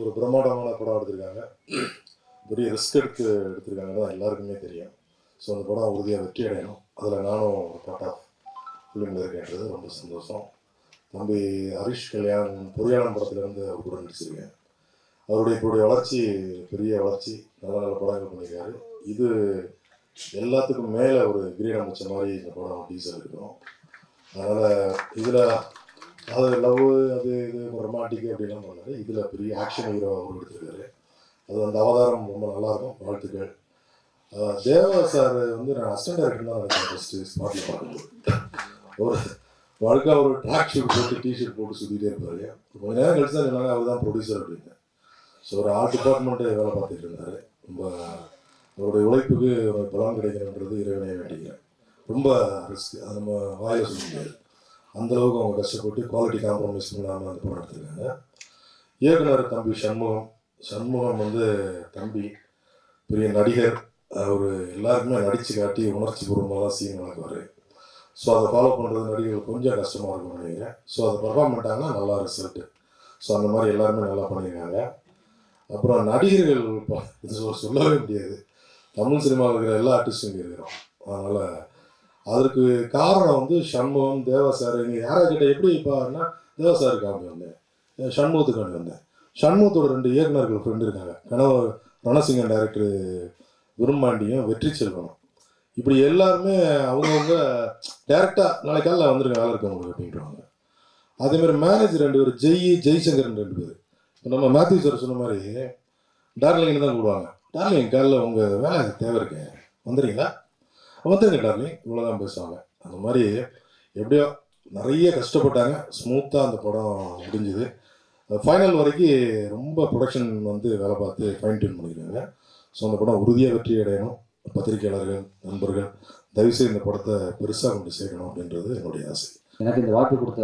ஒரு பிரம்மாண்டமான படம் எடுத்திருக்காங்க. பெரிய ரிஸ்க் எடுத்து எடுத்திருக்காங்க தான் எல்லாருக்குமே தெரியும். ஸோ அந்த படம் உறுதியாக வெற்றி அடையணும். அதில் நானும் ஒரு பார்ட் ஆஃப் ஃபிலிமில் இருக்கேன்றது ரொம்ப சந்தோஷம். தம்பி ஹரிஷ் கல்யாண் பொறியாளம் படத்துலேருந்து அவர் கூட நடிச்சிருக்கேன். அவருடைய இப்போடைய வளர்ச்சி பெரிய வளர்ச்சி நல்ல நல்ல படங்கள் பண்ணியிருக்காரு. இது எல்லாத்துக்கும் மேலே ஒரு கிரீடம் வச்ச மாதிரி இந்த படம் டீசர் இருக்கும் அதனால் இதில் அது லவ் அது இது ரொமாட்டிக் அப்படிலாம் பண்ணாரு இதில் பெரிய ஆக்ஷன் ஹீரோ அவர் எடுத்திருக்காரு. அது அந்த அவதாரம் ரொம்ப நல்லாயிருக்கும் வாழ்த்துக்கள். தேவா சார் வந்து நான் அசிஸ்டன்ட் டேரக்டர் தான் நினைக்கிறேன் ஃபஸ்ட்டு ஸ்பாட்டில் பார்க்கும்போது. ஒரு வழக்கா ஒரு ட்ராக் ஷூட் போட்டு டிஷர்ட் போட்டு சுற்றிட்டே இருப்பாரு. கொஞ்ச நேரம் கழிச்சு தான் சொன்னாங்க அவர் தான் ப்ரொடியூசர் அப்படின்னு. ஸோ ஒரு ஆர்ட் டிபார்ட்மெண்ட்டு வேலை பார்த்துட்டு இருந்தார். ரொம்ப அவருடைய உழைப்புக்கு பலன் கிடைக்கணுன்றது இறைவனை வேண்டிக்கிறேன். ரொம்ப ரிஸ்க் அது நம்ம வாயில் சொல்ல முடியாது. அந்தளவுக்கு அவங்க கஷ்டப்பட்டு குவாலிட்டி காம்ப்ரமைஸ் பண்ணாமல் அந்த படம் எடுத்திருக்காங்க. இயக்குனர் தம்பி சண்முகம் சண்முகம் வந்து தம்பி பெரிய நடிகர். அவர் எல்லாருக்குமே நடித்து காட்டி உணர்ச்சி பூர்வமாக தான் சீன் வளர்க்குவார். ஸோ அதை ஃபாலோ பண்ணுறது நடிகர்கள் கொஞ்சம் கஷ்டமாக இருக்கும்னு நினைக்கிறேன். ஸோ அதை பர்ஃபார்ம் பண்ணிட்டாங்கன்னா நல்லா ரிசல்ட்டு ஸோ அந்த மாதிரி எல்லாருமே நல்லா பண்ணியிருக்காங்க. அப்புறம் நடிகர்கள் இது சொல்லவே முடியாது. தமிழ் சினிமாவில் இருக்கிற எல்லா ஆர்டிஸ்டும் இங்கே இருக்கிறோம் அதனால் அதற்கு காரணம் வந்து சண்முகம் தேவா சார் இங்கே யாராக்கிட்ட எப்படி பாருன்னா தேவா சாருக்கு அப்படி வந்தேன் அஹ் சண்முகத்துக்கு அப்படி வந்தேன் சண்முகத்தோட ரெண்டு இயக்குநர்கள் ஃப்ரெண்டு இருக்காங்க. கனவு ரணசிங்கன் டைரக்டர் விரும்பாண்டியும் வெற்றி செல்வனும். இப்படி எல்லாருமே அவங்கவுங்க டேரெக்டாக நாளைக்கால காலையில் வந்திருக்க வேலை இருக்கு உங்களுக்கு அப்படின்றாங்க. அதேமாதிரி மேனேஜர் ரெண்டு பேர் ஜெய் ஜெய்சங்கர் ரெண்டு பேர். இப்போ நம்ம மேத்யூ சார் சொன்ன மாதிரி டார்லிங்னு தான் கூடுவாங்க டார்லிங் காலையில் உங்கள் வேலை தேவை இருக்கு. வந்துடுறீங்களா வந்துருங்க டார்லிங் இவ்வளோதான் பேசுவாங்க. அந்த மாதிரி எப்படியோ நிறைய கஷ்டப்பட்டாங்க. ஸ்மூத்தாக அந்த படம் முடிஞ்சுது. ஃபைனல் வரைக்கும் ரொம்ப ப்ரொடக்ஷன் வந்து வேலை பார்த்து ஃபைன் டியூன் பண்ணிக்கிறாங்க. ஸோ அந்த படம் உறுதியாக வெற்றி அடையணும். பத்திரிகையாளர்கள் நண்பர்கள் தயவுசெய்து இந்த படத்தை பெருசாக கொண்டு சேர்க்கணும் அப்படின்றது என்னுடைய ஆசை. எனக்கு இந்த வாய்ப்பு கொடுத்த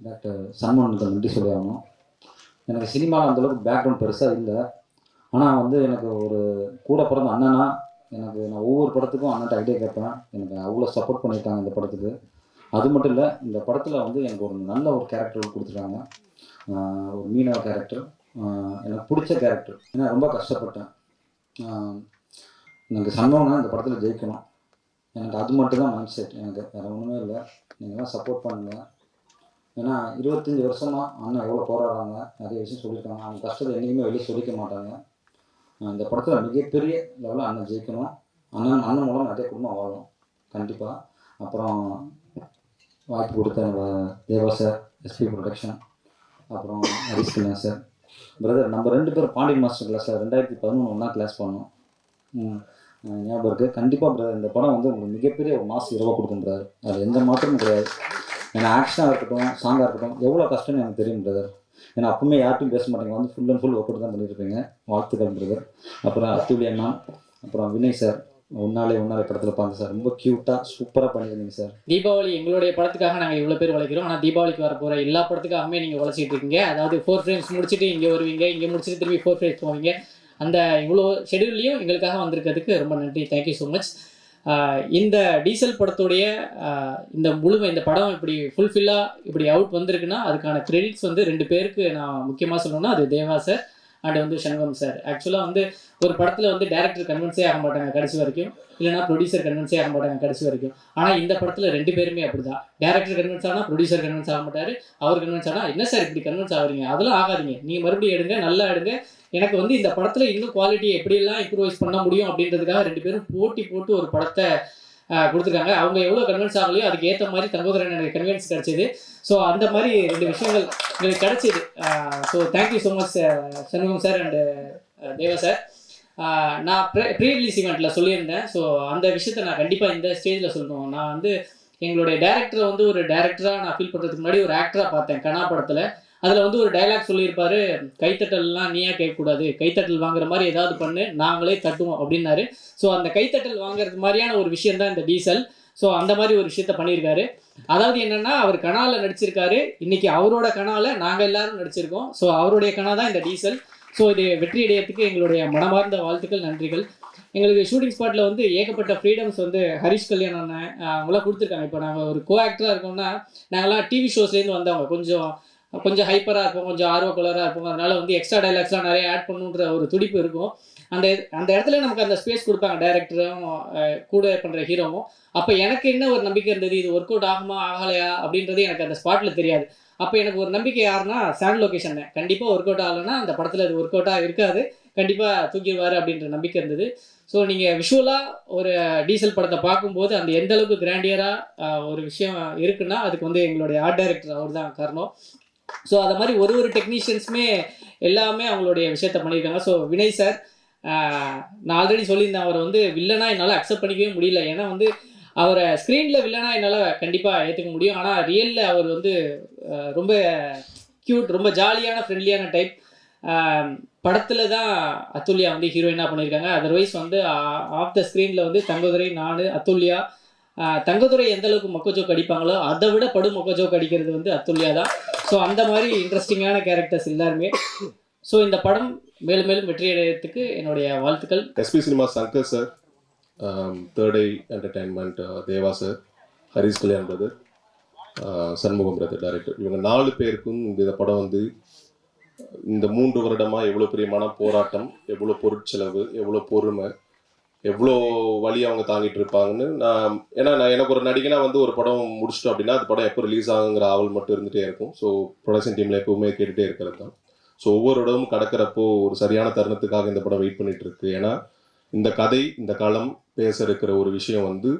டாக்டர் சன்மோகனுக்கு நன்றி சொல்லி ஆகணும் எனக்கு சினிமாவில் அந்தளவுக்கு பேக்ரவுண்ட் பெருசாக இல்லை. ஆனால் வந்து எனக்கு ஒரு கூட பிறந்த அண்ணனா எனக்கு நான் ஒவ்வொரு படத்துக்கும் அண்ணன்ட்ட ஐடியா கேட்பேன். எனக்கு அவ்வளோ சப்போர்ட் பண்ணியிருக்காங்க இந்த படத்துக்கு. அது மட்டும் இல்லை இந்த படத்தில் வந்து எனக்கு ஒரு நல்ல ஒரு கேரக்டர் கொடுத்துருக்காங்க ஒரு மீனவ கேரக்டர் எனக்கு பிடிச்ச கேரக்டர் ஏன்னா ரொம்ப கஷ்டப்பட்டேன். எனக்கு சம்பவம்னா இந்த படத்தில் ஜெயிக்கணும். எனக்கு அது மட்டும் தான் மைண்ட் செட் எனக்கு வேறு ஒன்றுமே இல்லை. நீங்களாம் சப்போர்ட் பண்ணுங்கள் ஏன்னா இருபத்தஞ்சி வருஷமாக அண்ணன் எவ்வளோ போராடுறாங்க நிறைய விஷயம் சொல்லியிருக்காங்க. அவங்க கஷ்டத்தை என்றைக்குமே வெளியே சொல்லிக்க மாட்டாங்க. அந்த படத்தில் மிகப்பெரிய லெவலில் அண்ணன் ஜெயிக்கணும். அண்ணன் அண்ணன் மூலம் நிறைய குடும்பம் வாழும். கண்டிப்பாக அப்புறம் வாய்ப்பு கொடுத்த தேவா சார் எஸ்பி ப்ரொடக்ஷன் அப்புறம் ஹரிஷ் கல்யாண் சார் பிரதர் நம்ம ரெண்டு பேரும் பாண்டியன் மாஸ்டர் கிளாஸில் ரெண்டாயிரத்தி பதினொன்று ஒன்றா கிளாஸ் பண்ணோம். ஞாபகம் இருக்குது கண்டிப்பாக பிரதர் இந்த படம் வந்து உங்களுக்கு மிகப்பெரிய ஒரு மாசு இரவாக கொடுக்கும் பிரதர் அது எந்த மாற்றமும் கிடையாது. ஏன்னா ஆக்ஷனாக இருக்கட்டும் சாங்காக இருக்கட்டும் எவ்வளோ கஷ்டம்னு எனக்கு தெரியும் பிரதர் ஏன்னா அப்பவுமே யார்ட்டும் பேச மாட்டேங்க. வந்து full and full work out தான் பண்ணியிருப்பீங்க வாழ்த்துக்கள் பிரதர் அப்புறம் அத்துலி அண்ணா அப்புறம் வினய் சார் உன்னாலே உன்னாலே படத்தில் பார்த்து சார் ரொம்ப க்யூட்டாக சூப்பராக பண்ணியிருந்தீங்க சார் தீபாவளி எங்களுடைய படத்துக்காக நாங்கள் இவ்வளோ பேர் உழைக்கிறோம். ஆனால் தீபாவளிக்கு வர போகிற எல்லா படத்துக்காகவுமே நீங்கள் உழைச்சிட்டு இருக்கீங்க. அதாவது ஃபோர் ஃப்ரேம்ஸ் முடிச்சுட்டு இங்கே வருவீங்க. இங்கே முடிச்சுட்டு திரும்பி ஃபோர் ஃப்ரேம்ஸ் போவீங்க. அந்த இவ்வளோ ஷெடியூல்லையும் எங்களுக்காக வந்திருக்கிறதுக்கு ரொம்ப நன்றி. தேங்க்யூ ஸோ மச் இந்த டீசல் படத்துடைய இந்த முழுமை இந்த படம் இப்படி ஃபுல்ஃபில்லாக இப்படி அவுட் வந்திருக்குன்னா அதுக்கான கிரெடிட்ஸ் வந்து ரெண்டு பேருக்கு நான் முக்கியமாக சொல்லணும்னா அது தேவா சார் அண்ட் வந்து சண்முகம் சார். ஆக்சுவலாக வந்து ஒரு படத்தில் வந்து டேரக்டர் கன்வின்ஸே ஆக மாட்டாங்க கடைசி வரைக்கும். இல்லைனா ப்ரொடியூசர் கன்வின்ஸே ஆக மாட்டாங்க கடைசி வரைக்கும். ஆனால் இந்த படத்தில் ரெண்டு பேருமே அப்படி தான் டேரக்டர் கன்வின்ஸ் ஆனால் ப்ரொடியூசர் கன்வின்ஸ் ஆக மாட்டார். அவர் கன்வின்ஸ் ஆனால் என்ன சார் இப்படி கன்வின்ஸ் ஆகுறீங்க? அதெல்லாம் ஆகாதீங்க. நீங்கள் மறுபடியும் எடுங்க நல்லா எடுங்க. எனக்கு வந்து இந்த படத்தில் இன்னும் குவாலிட்டியை எப்படியெல்லாம் இம்ப்ரூவைஸ் பண்ண முடியும்? அப்படின்றதுக்காக ரெண்டு பேரும் போட்டி போட்டு ஒரு படத்தை கொடுத்துருக்காங்க. அவங்க எவ்வளோ கன்வின்ஸ் ஆகலையோ அதுக்கு ஏற்ற மாதிரி தங்கோதரன் எனக்கு கன்வின்ஸ் கிடைச்சது. ஸோ அந்த மாதிரி ரெண்டு விஷயங்கள் எங்களுக்கு கிடைச்சிது. So thank you so much Shanmugam sir and Deva sir நான் ப்ரீ ரிலீஸ் இவெண்ட்டில் சொல்லியிருந்தேன். ஸோ அந்த விஷயத்த நான் கண்டிப்பாக இந்த ஸ்டேஜில் சொல்லணும். நான் வந்து எங்களுடைய டேரக்டரை வந்து ஒரு டேரக்டராக நான் ஃபீல் பண்ணுறதுக்கு முன்னாடி ஒரு ஆக்டராக பார்த்தேன். கனா படத்தில். அதில் வந்து ஒரு டைலாக் சொல்லியிருப்பாரு கைத்தட்டல்லாம் நீயா கேட்கக்கூடாது கைத்தட்டல் வாங்குற மாதிரி ஏதாவது பண்ணு நாங்களே தட்டுவோம் அப்படின்னாரு. ஸோ அந்த கைத்தட்டல் வாங்குறது மாதிரியான ஒரு விஷயம் தான் இந்த டீசல். ஸோ அந்த மாதிரி ஒரு விஷயத்த பண்ணியிருக்காரு. அதாவது என்னன்னா அவர் கணாலில் நடிச்சிருக்காரு. இன்னைக்கு அவரோட கனால நாங்கள் எல்லாரும் நடிச்சிருக்கோம். ஸோ அவருடைய கனா தான் இந்த டீசல். ஸோ இது வெற்றி அடையத்துக்கு எங்களுடைய மனமார்ந்த வாழ்த்துக்கள் நன்றிகள். எங்களுக்கு ஷூட்டிங் ஸ்பாட்டில் வந்து ஏகப்பட்ட ஃப்ரீடம்ஸ் வந்து ஹரிஷ் கல்யாண் அண்ணன் அவங்களாம் கொடுத்துருக்காங்க. இப்போ நாங்கள் ஒரு கோ ஆக்டராக இருக்கோம்னா நாங்களாம் டிவி ஷோஸ்லேருந்து வந்தவங்க. கொஞ்சம் கொஞ்சம் ஹைப்பராக இருப்போம் கொஞ்சம் ஆர்வக்குள்ளராக இருப்போம் அதனால வந்து எக்ஸ்ட்ரா டைலாக்ஸ்லாம் நிறைய ஆட் பண்ணுன்ற ஒரு துடிப்பு இருக்கும். அந்த அந்த இடத்துல நமக்கு அந்த ஸ்பேஸ் கொடுப்பாங்க டேரக்டரும் கூட பண்ணுற ஹீரோவும் அப்போ எனக்கு என்ன ஒரு நம்பிக்கை இருந்தது? இது ஒர்க் அவுட் ஆகுமா ஆகலையா? அப்படின்றது எனக்கு அந்த ஸ்பாட்டில் தெரியாது. அப்போ எனக்கு ஒரு நம்பிக்கை யாருன்னா சாண்ட் லொகேஷன் கண்டிப்பாக ஒர்க் அவுட் ஆகலைன்னா அந்த படத்தில் அது ஒர்க் அவுட்டாக இருக்காது. கண்டிப்பாக தூக்கிடுவார் அப்படின்ற நம்பிக்கை இருந்தது. ஸோ நீங்கள் விஷுவலாக ஒரு டீசல் படத்தை பார்க்கும்போது அந்த எந்த அளவுக்கு கிராண்டியராக ஒரு விஷயம் இருக்குன்னா அதுக்கு வந்து எங்களுடைய ஆர்ட் டைரக்டர் அவர் தான் காரணம். ஸோ அதை மாதிரி ஒரு ஒரு டெக்னீஷியன்ஸுமே எல்லாமே அவங்களுடைய விஷயத்த பண்ணியிருக்காங்க. ஸோ வினய் சார் நான் ஆல்ரெடி சொல்லியிருந்தேன் அவரை வந்து வில்லனா என்னால் அக்செப்ட் பண்ணிக்கவே முடியல. ஏன்னா வந்து அவரை ஸ்க்ரீனில் வில்லனா என்னால் கண்டிப்பாக ஏற்றுக்க முடியும். ஆனால் ரியலில் அவர் வந்து ரொம்ப க்யூட் ரொம்ப ஜாலியான ஃப்ரெண்ட்லியான டைப் படத்தில் தான் அத்துல்யா வந்து ஹீரோயினாக பண்ணியிருக்காங்க. அதர்வைஸ் வந்து ஆஃப் த ஸ்க்ரீனில் வந்து தங்கதுரை நான் அத்துல்யா தங்கதுரை எந்த அளவுக்கு மொக்கஜோக் அடிப்பாங்களோ அதை விட படு மொக்கஜோக் அடிக்கிறது வந்து அத்துல்யா தான். ஸோ அந்த மாதிரி இன்ட்ரெஸ்டிங்கான கேரக்டர்ஸ் எல்லாருமே. ஸோ இந்த படம் மேலும் மேலும் வெற்றி அடையிறதுக்கு என்னுடைய வாழ்த்துக்கள். SP cinema Shankar sir third eye entertainment Deva sir Harish Kalyan brother Shanmugam brother director இவங்க நாலு பேருக்கும் இந்த படம் வந்து இந்த மூன்று வருடமாக எவ்வளோ பெரிய மன போராட்டம் எவ்வளோ பொருட்செலவு எவ்வளோ பொறுமை எவ்வளோ வழி அவங்க தாங்கிட்டு இருப்பாங்கன்னு நான் ஏன்னா நான் எனக்கு ஒரு நடிகனா வந்து ஒரு படம் முடிச்சிட்டோம் அப்படின்னா அந்த படம் எப்போ ரிலீஸ் ஆகுங்கிற ஆவல் மட்டும் இருந்துகிட்டே இருக்கும். ஸோ ப்ரொடக்ஷன் டீமில் எப்பவுமே கேட்டுகிட்டே இருக்கிறது தான். ஸோ ஒவ்வொரு இடமும் கடக்கிறப்போ ஒரு சரியான தருணத்துக்காக இந்த படம் வெயிட் பண்ணிட்டு இருக்கு. ஏன்னா இந்த கதை இந்த களம் பேச இருக்கிற ஒரு விஷயம் வந்து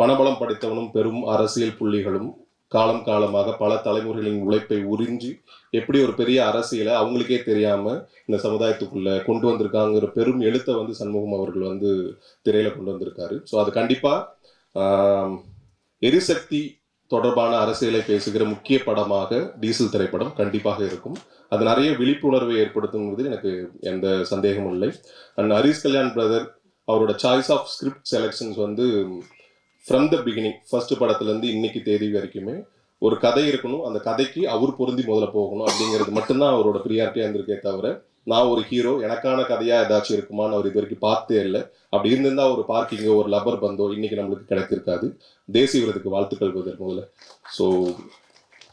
பணபலம் படைத்தவனும் பெரும் அரசியல் புள்ளிகளும் காலம் காலமாக பல தலைமுறைகளின் உழைப்பை உறிஞ்சி எப்படி ஒரு பெரிய அரசியலை அவங்களுக்கே தெரியாம இந்த சமுதாயத்துக்குள்ள கொண்டு வந்திருக்காங்கிற பெரும் எழுத்தை வந்து சண்முகம் அவர்கள் வந்து திரையில கொண்டு வந்திருக்காரு. ஸோ அது கண்டிப்பா எரிசக்தி தொடர்பான அரசியலை பேசுகிற முக்கிய படமாக டீசல் திரைப்படம் கண்டிப்பாக இருக்கும். அது நிறைய விழிப்புணர்வை ஏற்படுத்துங்கிறது எனக்கு எந்த சந்தேகமும் இல்லை. அண்ட் ஹரிஸ் கல்யாண் பிரதர் அவரோட சாய்ஸ் ஆஃப் ஸ்கிரிப்ட் செலெக்ஷன்ஸ் வந்து ஃப்ரம் த பிகினிங் ஃபர்ஸ்ட் படத்துலேருந்து இன்னைக்கு தேதி வரைக்குமே ஒரு கதை இருக்கணும். அந்த கதைக்கு அவர் பொருந்தி முதல்ல போகணும் அப்படிங்கிறது மட்டும்தான் அவரோட ப்ரியாரிட்டியாக இருந்திருக்கே தவிர நான் ஒரு ஹீரோ எனக்கான கதையாக ஏதாச்சும் இருக்குமான்னு அவர் இது வரைக்கும் பார்த்தே இல்லை. அப்படி இருந்திருந்தா ஒரு பார்க்கிங்கோ ஒரு லப்பர் பந்தோ இன்னைக்கு நம்மளுக்கு கிடைத்திருக்காது. தேசிய விருதுக்கு வாழ்த்துக்கள் பிரதர் முதல்ல. ஸோ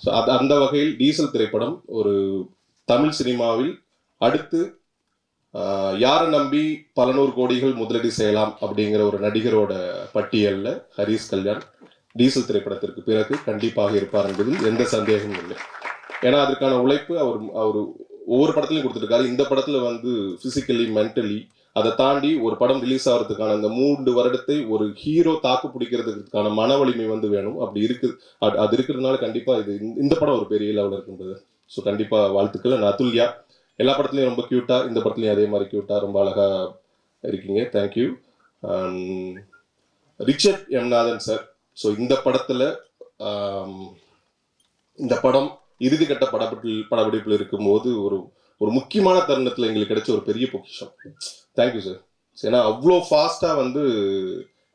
ஸோ அது அந்த வகையில் டீசல் திரைப்படம் ஒரு தமிழ் சினிமாவில் அடுத்து யாரை நம்பி பல நூறு கோடிகள் முதலீடு செய்யலாம் அப்படிங்கிற ஒரு நடிகரோட பட்டியலில் ஹரிஸ் கல்யாண் டீசல் திரைப்படத்திற்கு பிறகு கண்டிப்பாக இருப்பார் என்பதில் எந்த சந்தேகமும் இல்லை. ஏன்னா அதற்கான உழைப்பு அவர் அவர் ஒவ்வொரு படத்துலையும் கொடுத்துருக்காரு. இந்த படத்தில் வந்து ஃபிசிக்கலி மென்டலி அதை தாண்டி ஒரு படம் ரிலீஸ் ஆகிறதுக்கான அந்த மூன்று வருடத்தை ஒரு ஹீரோ தாக்கு பிடிக்கிறதுக்கான மன வலிமை வந்து வேணும். அப்படி இருக்கு அது அது இருக்கிறதுனால கண்டிப்பாக இது இந்த- இந்த படம் ஒரு பெரிய லெவலில் இருக்குன்றது ஸோ கண்டிப்பாக வாழ்த்துக்கள். நான் அதுல்யா எல்லா படத்துலையும் ரொம்ப க்யூட்டா இந்த படத்துலையும் அதே மாதிரி க்யூட்டா ரொம்ப அழகா இருக்கீங்க. Thank you Richard M Nathan sir so இந்த படத்துல um, இந்த படம் இறுதிக்கட்ட படப்பிடிப்பில் படப்பிடிப்பில் இருக்கும்போது ஒரு ஒரு முக்கியமான தருணத்தில் எங்களுக்கு கிடைச்ச ஒரு பெரிய பொக்கிஷம். தேங்க்யூ சார் ஏன்னா அவ்வளோ ஃபாஸ்ட்டாக வந்து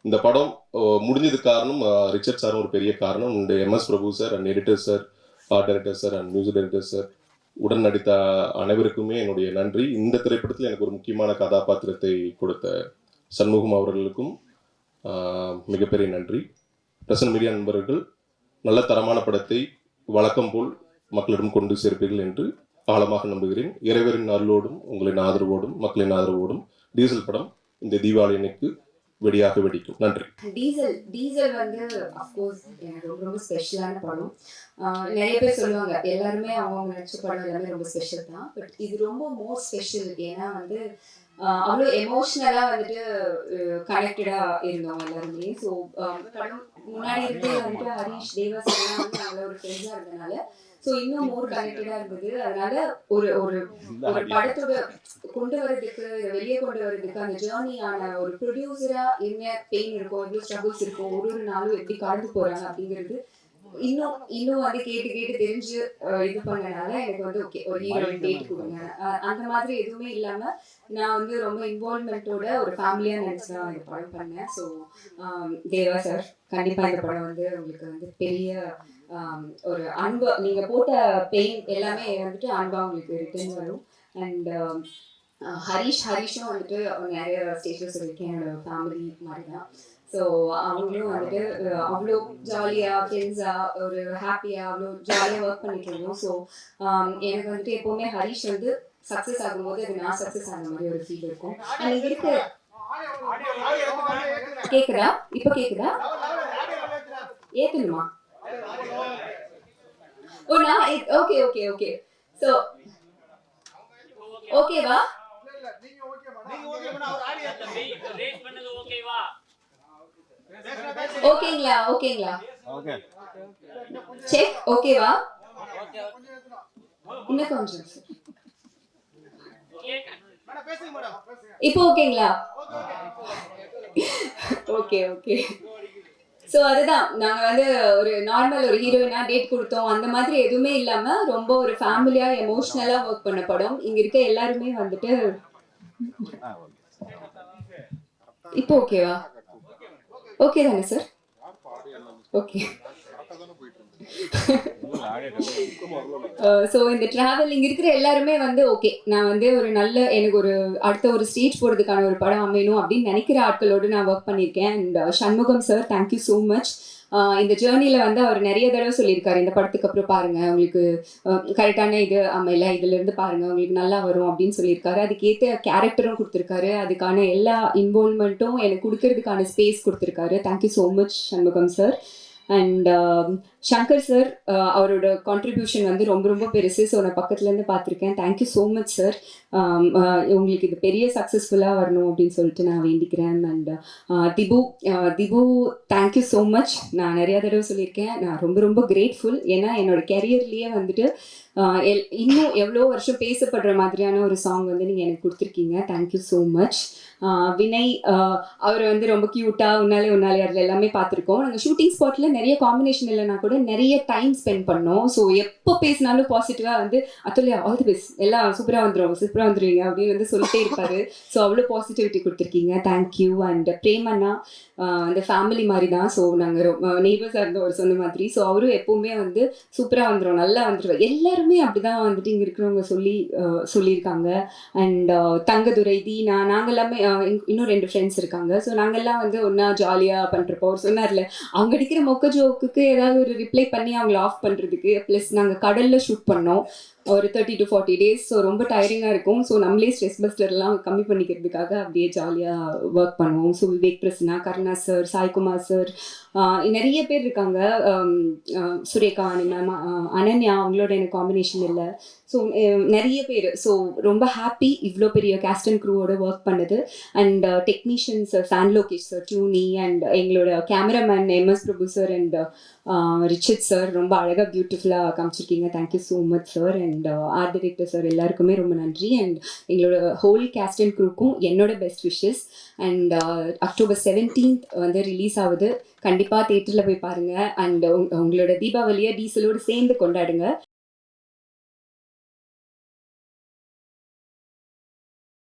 இந்த படம் முடிஞ்சது காரணம் ரிச்சர்ட் சாரும் ஒரு பெரிய காரணம். உண்டு MS Prabhu sir and editor sir art director sir and music director sir உடன் நடித்த அனைவருக்குமே என்னுடைய நன்றி. இந்த திரைப்படத்தில் எனக்கு ஒரு முக்கியமான கதாபாத்திரத்தை கொடுத்த சண்முகம் அவர்களுக்கும் மிகப்பெரிய நன்றி. பிரசன் மீடியா நண்பர்கள் நல்ல தரமான படத்தை வழக்கம் போல் மக்களிடம் கொண்டு சேர்ப்பீர்கள் என்று ஆழமாக நம்புகிறேன். இறைவரின் அருளோடும் உங்களின் ஆதரவோடும் மக்களின் ஆதரவோடும் டீசல் படம் இந்த தீபாவளி அன்னைக்கு வெடியாக வெடிக்கும். நன்றி. டீசல் டீசல் வந்து அஃப்கோர்ஸ் எனக்கு ரொம்ப ரொம்ப ஸ்பெஷலான படம். ஆஹ் நிறைய பேர் சொல்லுவாங்க எல்லாருமே அவங்க நினைச்ச படம் எல்லாமே ரொம்ப ஸ்பெஷல் தான். பட் இது ரொம்ப மோர் ஸ்பெஷல் ஏன்னா வந்து அவ்வளோ எமோஷ்னலாக வந்துட்டு கனெக்டடாக இருந்தோம் எல்லாருமே. ஸோ படம் முன்னாடி இருந்தே வந்துட்டு ஹரிஷ் தேவாஸ் எல்லாம் வந்து நல்ல ஒரு ஃப்ரெண்ட்ஸாக இருந்தனால. ஸோ இன்னும் மோர் கனெக்டடாக இருந்தது. அதனால ஒரு ஒரு ஒரு படத்தோட கொண்டு வர்றதுக்கு இதை வெளியே கொண்டு வர்றதுக்கு அந்த ஜேர்னியான ஒரு ப்ரொடியூசரா என்ன பெயின் இருக்கும் எவ்வளவு ஸ்ட்ரகிள்ஸ் இருக்கும் ஒரு ஒரு நாளும் எப்படி கடந்து போறாங்க அப்படிங்கிறது இன்னும் இன்னும் வந்து கேட்டு கேட்டு தெரிஞ்சு இது பண்ணனால எனக்கு வந்து ஓகே ஒரு ஹீரோயின் டேட் கொடுங்க. அந்த மாதிரி எதுவுமே இல்லாம நான் வந்து ரொம்ப இன்வால்மெண்ட்டோட ஒரு ஃபேமிலியா நினைச்சு தான் இந்த படம் பண்ணேன். ஸோ தேவா சார் கண்டிப்பா இந்த படம் வந்து உங்களுக்கு வந்து பெரிய ஆம், ஒரு அன்பு நீங்க போட்ட பெயின் எல்லாமே வந்துட்டு அன்பா உங்களுக்கு ரிட்டர்ன் வரும். அண்ட் ஹரிஷ் ஹரிஷும் வந்துட்டு நிறைய ஸ்டேஜில் சொல்லியிருக்கேன் என்னோட ஃபேமிலி மாதிரி தான் ஸோ அவங்களும் வந்துட்டு அவ்வளோ ஜாலியாக ஃப்ரெண்ட்ஸாக ஒரு ஹாப்பியாக அவ்வளோ ஜாலியாக ஒர்க் பண்ணிட்டு இருந்தோம். ஸோ எனக்கு வந்துட்டு எப்போவுமே ஹரிஷ் வந்து சக்ஸஸ் ஆகும்போது அது நான் சக்ஸஸ் ஆன மாதிரி ஒரு ஃபீல் இருக்கும். அண்ட் இருக்க கேக்குதா? இப்போ கேக்குதா? ஏத்தணுமா? ஓ நான் ஓகே ஓகே ஓகே ஸோ ஓகேவா ஓகேங்களா? ஓகேங்களா? செக் ஓகேவா? இன்னும் கொஞ்சம். இப்போ ஓகேங்களா? Okay okay. ஸோ அதுதான். நாங்கள் வந்து ஒரு நார்மல் ஒரு ஹீரோயினா டேட் கொடுத்தோம். அந்த மாதிரி எதுவுமே இல்லாமல் ரொம்ப ஒரு ஃபேமிலியாக எமோஷ்னலாக ஒர்க் பண்ண படம். இங்கே இருக்க எல்லாருமே வந்துட்டு இப்போ ஓகேவா? ஓகே தானே சார் ஓகே ஸோ இந்த ட்ராவல் இங்கே இருக்கிற எல்லாருமே வந்து ஓகே நான் வந்து ஒரு நல்ல எனக்கு ஒரு அடுத்த ஒரு ஸ்டேஜ் போகிறதுக்கான ஒரு படம் அமையணும் அப்படின்னு நினைக்கிற ஆட்களோடு நான் ஒர்க் பண்ணியிருக்கேன். And Shanmugam sir thank you so much இந்த ஜேர்னியில் வந்து அவர் நிறைய தடவை சொல்லியிருக்காரு. இந்த படத்துக்கு அப்புறம் பாருங்கள் உங்களுக்கு கரெக்டான இது அமையல இதுலேருந்து பாருங்கள் உங்களுக்கு நல்லா வரும் அப்படின்னு சொல்லியிருக்காரு. அதுக்கேற்ற கேரக்டரும் கொடுத்துருக்காரு. அதுக்கான எல்லா இன்வால்மெண்ட்டும் எனக்கு கொடுக்கறதுக்கான ஸ்பேஸ் கொடுத்துருக்காரு. Thank you so much Shanmugam sir and Shankar sir அவரோட கான்ட்ரிபியூஷன் வந்து ரொம்ப ரொம்ப பெருசு. ஸோ நான் பக்கத்துலேருந்து பார்த்துருக்கேன். Thank you so much sir um, uh, உங்களுக்கு இது பெரிய சக்ஸஸ்ஃபுல்லாக வரணும் அப்படின்னு சொல்லிட்டு நான் வேண்டிக்கிறேன். And uh, Dhibu uh, Dhibu thank you so much நான் நிறையா தடவை சொல்லியிருக்கேன். நான் ரொம்ப ரொம்ப கிரேட்ஃபுல் ஏன்னா என்னோட கெரியர்லேயே வந்துட்டு இன்னும் எவ்வளோ வருஷம் பேசப்படுற மாதிரியான ஒரு சாங் வந்து நீங்கள் எனக்கு கொடுத்துருக்கீங்க. Thank you so much Vinay அவர் வந்து ரொம்ப க்யூட்டாக உன்னாலே உன்னாலே அதில் எல்லாமே பார்த்துருக்கோம் நாங்கள் ஷூட்டிங் ஸ்பாட்டில் நிறைய காம்பினேஷன் இல்லைனா கூட நிறைய டைம் ஸ்பெண்ட் பண்ணோம். ஸோ எப்போ பேசினாலும் பாசிட்டிவாக வந்து அத்துலையா ஆல் தி பெஸ்ட் எல்லாம் சூப்பராக வந்துடும் சூப்பராக வந்துடுவீங்க அப்படின்னு வந்து சொல்லிட்டே இருப்பார். ஸோ அவ்வளோ பாசிட்டிவிட்டி கொடுத்துருக்கீங்க. தேங்க்யூ அண்ட் பிரேமண்ணா அந்த ஃபேமிலி மாதிரி தான் ஸோ நாங்கள் ரொம்ப நெய்பர்ஸாக இருந்தோம். அவர் சொன்ன மாதிரி. ஸோ அவரும் எப்போவுமே வந்து சூப்பராக வந்துடும் நல்லா வந்துடுவார் எல்லாருமே எல்லாருமே அப்படிதான் வந்துட்டு இங்கே இருக்கிறவங்க சொல்லி சொல்லியிருக்காங்க. அண்ட் தங்கதுரை தீனா நாங்கள் எல்லாமே இன்- இன்னும் ரெண்டு ஃப்ரெண்ட்ஸ் இருக்காங்க. ஸோ நாங்கள்லாம் வந்து ஒன்றா ஜாலியாக பண்ணுறப்போ அவர் சொன்னார்ல அவங்க அடிக்கிற மொக்க ஜோக்குக்கு ஏதாவது ஒரு ரிப்ளை பண்ணி அவங்கள ஆஃப் பண்ணுறதுக்கு ப்ளஸ் நாங்கள் கடலில் ஷூட் பண்ணோம். ஒரு thirty to forty days so ரொம்ப டயரிங்காக இருக்கும். ஸோ நம்மளே ஸ்ட்ரெஸ் பஸ்டர்லாம் கம்மி பண்ணிக்கிறதுக்காக அப்படியே ஜாலியாக ஒர்க் பண்ணுவோம். So Vivek Prasanna Karuna sir Saikumar sir நிறைய பேர் இருக்காங்க. சுரேகா அனன்யா அவங்களோட எனக்கு காம்பினேஷன் இல்லை. ஸோ eh, நிறைய பேர். ஸோ ரொம்ப ஹாப்பி இவ்வளோ பெரிய கேஸ்ட் அண்ட் க்ரூவோட ஒர்க் பண்ணது. And technicians San Lokesh sir டியூனி and எங்களோட cameraman MS Prabhu sir and Richard sir ரொம்ப அழகாக பியூட்டிஃபுல்லாக காமிச்சிருக்கீங்க. Thank you so much sir and art director sir எல்லாருக்குமே ரொம்ப நன்றி. அண்ட் எங்களோட ஹோல் கேஸ்ட் அண்ட் க்ரூக்கும் என்னோட best wishes and October seventeenth வந்து ரிலீஸ் ஆகுது. கண்டிப்பாக தேட்டரில் போய் பாருங்கள் அண்ட் உங்களோட தீபாவளியை டீசலோடு சேர்ந்து கொண்டாடுங்க.